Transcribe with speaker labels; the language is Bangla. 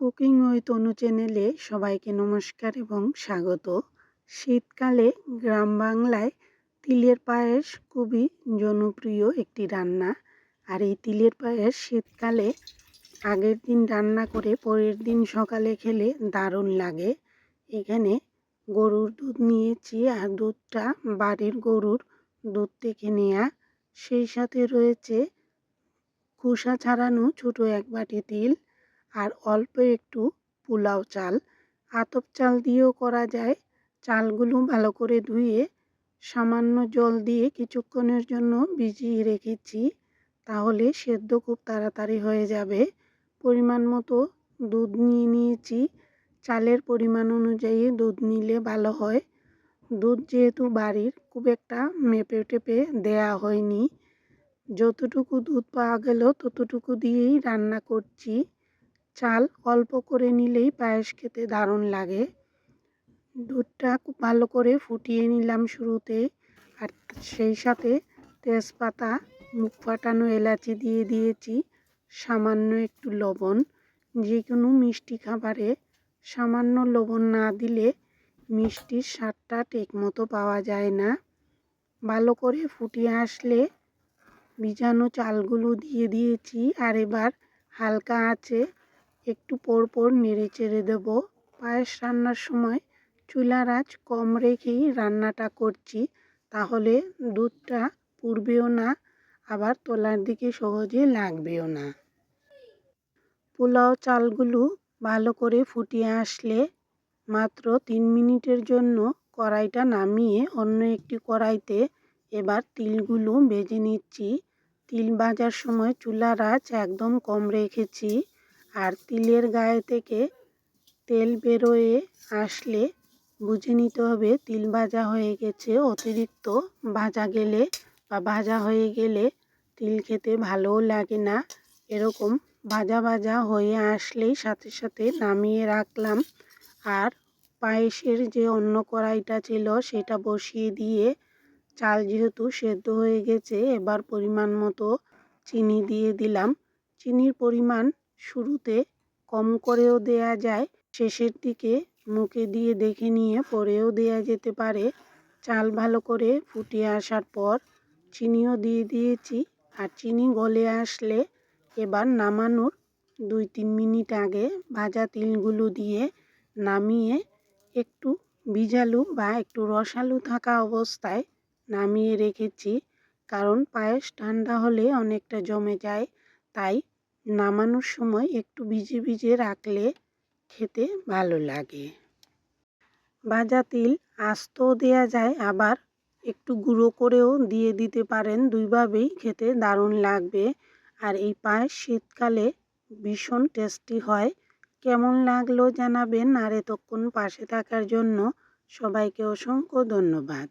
Speaker 1: কুকিং ওই তনু চ্যানেলে সবাইকে নমস্কার এবং স্বাগত। শীতকালে গ্রাম বাংলায় তিলের পায়েস খুবই জনপ্রিয় একটি রান্না। আর এই তিলের পায়েস শীতকালে আগের দিন রান্না করে পরের দিন সকালে খেলে দারুণ লাগে। এখানে গরুর দুধ নিয়েছি আর দুধটা বাড়ির গরুর দুধ থেকে নেওয়া সেই সাথে রয়েছে খোসা ছাড়ানো ছোটো এক বাটি তিল। আর অল্প একটু পোলাও চাল। আতপ চাল দিয়েও করা যায়। চালগুলো ভালো করে ধুয়ে সামান্য জল দিয়ে কিছুক্ষণের জন্য ভিজিয়ে রেখেছি। তাহলে সেদ্ধ খুব তাড়াতাড়ি হয়ে যাবে। পরিমাণ মতো দুধ নিয়ে নিয়েছি। চালের পরিমাণ অনুযায়ী দুধ নিলে ভালো হয়। দুধ যেহেতু বাড়ির, খুব একটা মেপে টেপে দেয়া হয়নি। যতটুকু দুধ পাওয়া গেল ততটুকু দিয়েই রান্না করছি। চাল অল্প করে নিলেই পায়েস খেতে দারুণ লাগে। দুধটা খুব ভালো করে ফুটিয়ে নিলাম শুরুতে। আর সেই সাথে তেজপাতা, মুখ ফাটানো এলাচি দিয়ে দিয়েছি, সামান্য একটু লবণ। যে কোনো মিষ্টি খাবারে সামান্য লবণ না দিলে মিষ্টির স্বাদটা ঠিকমতো পাওয়া যায় না। ভালো করে ফুটিয়ে আসলে ভিজানো চালগুলো দিয়ে দিয়েছি। আর এবার হালকা আছে একটু পর পর নেড়ে চেড়ে দেবো। পায়েস রান্নার সময় চুলার আঁচ কম রেখেই রান্নাটা করছি, তাহলে দুধটা পুড়বেও না, আবার তোলার দিকে সহজে লাগবেও না। পোলাও চালগুলো ভালো করে ফুটিয়ে আসলে মাত্র তিন মিনিটের জন্য কড়াইটা নামিয়ে অন্য একটি কড়াইতে এবার তিলগুলো ভেজে নিচ্ছি। তিল ভাজার সময় চুলার আঁচ একদম কম রেখেছি। আর তিলের গায়ে থেকে তেল বেরোয়ে আসলে বুঝে নিতে হবে তিল ভাজা হয়ে গেছে, অতিরিক্ত ভাজা গেলে বা ভাজা হয়ে গেলে তিল খেতে ভালোও লাগে না। এরকম ভাজা ভাজা হয়ে আসলেই সাথে সাথে নামিয়ে রাখলাম। আর পায়েসের যে অন্য কড়াইটা ছিল সেটা বসিয়ে দিয়ে চাল যেহেতু সেদ্ধ হয়ে গেছে, এবার পরিমাণ মতো চিনি দিয়ে দিলাম। চিনির পরিমাণ শুরুতে কম করেও দেয়া যায়, শেষের দিকে মুখে দিয়ে দেখে নিয়ে পরেও দেয়া যেতে পারে। চাল ভালো করে ফুটিয়ে আসার পর চিনিও দিয়ে দিয়েছি আর চিনি গলে আসলে এবার নামানোর দুই তিন মিনিট আগে ভাজা তিলগুলো দিয়ে নামিয়ে একটু ভিজালু বা একটু রসালু থাকা অবস্থায় নামিয়ে রেখেছি। কারণ পায়েস ঠান্ডা হলে অনেকটা জমে যায়, তাই নামানোর সময় একটু ভিজে ভিজে রাখলে খেতে ভালো লাগে। ভাজা তিল আস্তও দেওয়া যায়, আবার একটু গুঁড়ো করেও দিয়ে দিতে পারেন। দুইভাবেই খেতে দারুণ লাগবে। আর এই পায়েস শীতকালে ভীষণ টেস্টি হয়। কেমন লাগল জানাবেন। আর এতক্ষণ পাশে থাকার জন্য সবাইকে অসংখ্য ধন্যবাদ।